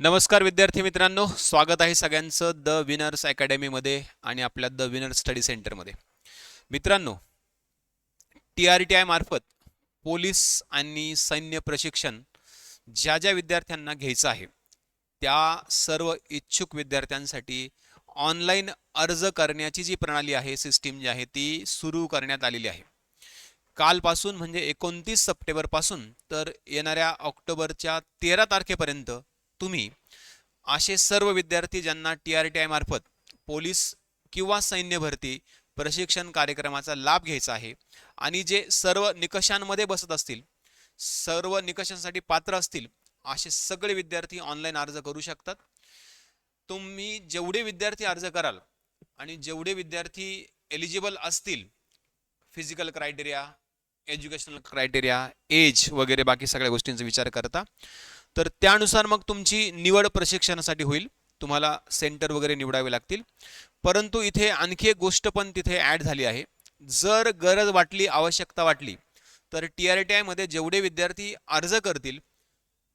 नमस्कार विद्यार्थी मित्रांनो स्वागत आहे सगळ्यांचं द विनर्स अकॅडमीमध्ये आणि आपल्या द विनर्स स्टडी सेंटरमध्ये मित्रांनो टी आर टी आय मार्फत पोलीस आणि सैन्य प्रशिक्षण ज्या ज्या विद्यार्थ्यांना घ्यायचं आहे त्या सर्व इच्छुक विद्यार्थ्यांसाठी ऑनलाईन अर्ज करण्याची जी प्रणाली आहे सिस्टीम जी आहे ती सुरू करण्यात आलेली आहे. कालपासून म्हणजे एकोणतीस सप्टेंबरपासून तर येणाऱ्या ऑक्टोबरच्या तेरा तारखेपर्यंत तुम्ही असे सर्व विद्यार्थी ज्यांना टी आर टी आय मार्फत पोलीस किंवा सैन्य भरती प्रशिक्षण कार्यक्रमाचा लाभ घ्यायचा आहे आणि जे सर्व निकषांमध्ये बसत असतील सर्व निकषांसाठी पात्र असतील असे सगळे विद्यार्थी ऑनलाईन अर्ज करू शकतात. तुम्ही जेवढे विद्यार्थी अर्ज कराल आणि जेवढे विद्यार्थी एलिजिबल असतील physical criteria educational criteria age वगैरे बाकी सगळ्या गोष्टींचा विचार करता तर त्यानुसार मग तुमची निवड प्रशिक्षणासाठी होईल. तुम्हाला सेंटर वगैरे निवडावे लागतील. परंतु इथे आणखी एक गोष्ट पण तिथे ॲड झाली आहे. जर गरज वाटली आवश्यकता वाटली तर टी आर टी आयमध्ये जेवढे विद्यार्थी अर्ज करतील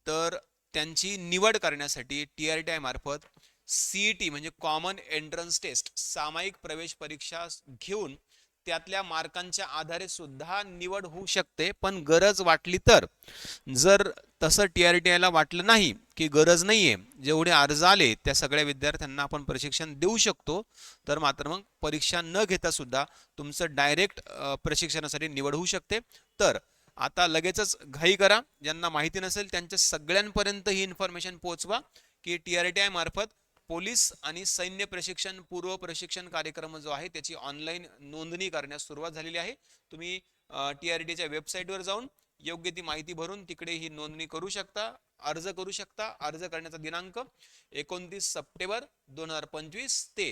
तर त्यांची निवड करण्यासाठी टी आर टी आयमार्फत सी ई टी म्हणजे कॉमन एंट्रन्स टेस्ट सामायिक प्रवेश परीक्षा घेऊन त्यातल्या मार्कांच्या आधारे सुद्धा निवड होऊ शकते. पण गरज वाटली तर जर तसं टी आर टी आयला वाटलं नाही की गरज नाही आहे जेवढे अर्ज आले त्या सगळ्या विद्यार्थ्यांना आपण प्रशिक्षण देऊ शकतो तर मात्र मग परीक्षा न घेता सुद्धा तुमचं डायरेक्ट प्रशिक्षणासाठी निवड होऊ शकते. तर आता लगेचच घाई करा. ज्यांना माहिती नसेल त्यांच्या सगळ्यांपर्यंत ही इन्फॉर्मेशन पोहोचवा की टी आर टी आय मार्फत पोलीस आणि सैन्य प्रशिक्षण पूर्व प्रशिक्षण कार्यक्रम जो आहे त्याची ऑनलाईन नोंदणी करण्यास सुरुवात झालेली आहे. तुम्ही टी आर टीच्या वेबसाईटवर जाऊन योग्य ती माहिती भरून तिकडे ही नोंदणी करू शकता अर्ज करू शकता. अर्ज करण्याचा दिनांक एकोणतीस सप्टेंबर दोन हजार पंचवीस ते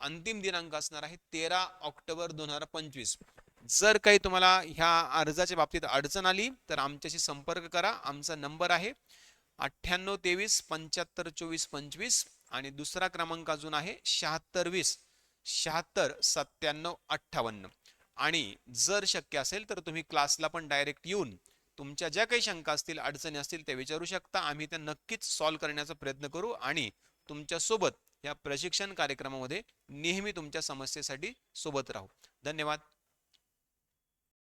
अंतिम दिनांक असणार आहे तेरा ऑक्टोबर दोन हजार पंचवीस. जर काही तुम्हाला ह्या अर्जाच्या बाबतीत अडचण आली तर आमच्याशी संपर्क करा. आमचा नंबर आहे अठ्ठ्याण्णव तेवीस पंच्याहत्तर चोवीस पंचवीस आणि दुसरा क्रमांक अजून आहे शहात्तर वीस. शहात्तर सत्त्याण्णव अठ्ठावन्न. आणि जर शक्य असेल तर तुम्ही क्लासला पण डायरेक्ट येऊन तुमच्या ज्या काही शंका असतील अडचणी असतील ते विचारू शकता. आम्ही त्या नक्कीच सॉल्व्ह करण्याचा प्रयत्न करू आणि तुमच्यासोबत या प्रशिक्षण कार्यक्रमामध्ये नेहमी तुमच्या समस्येसाठी सोबत राहू. धन्यवाद.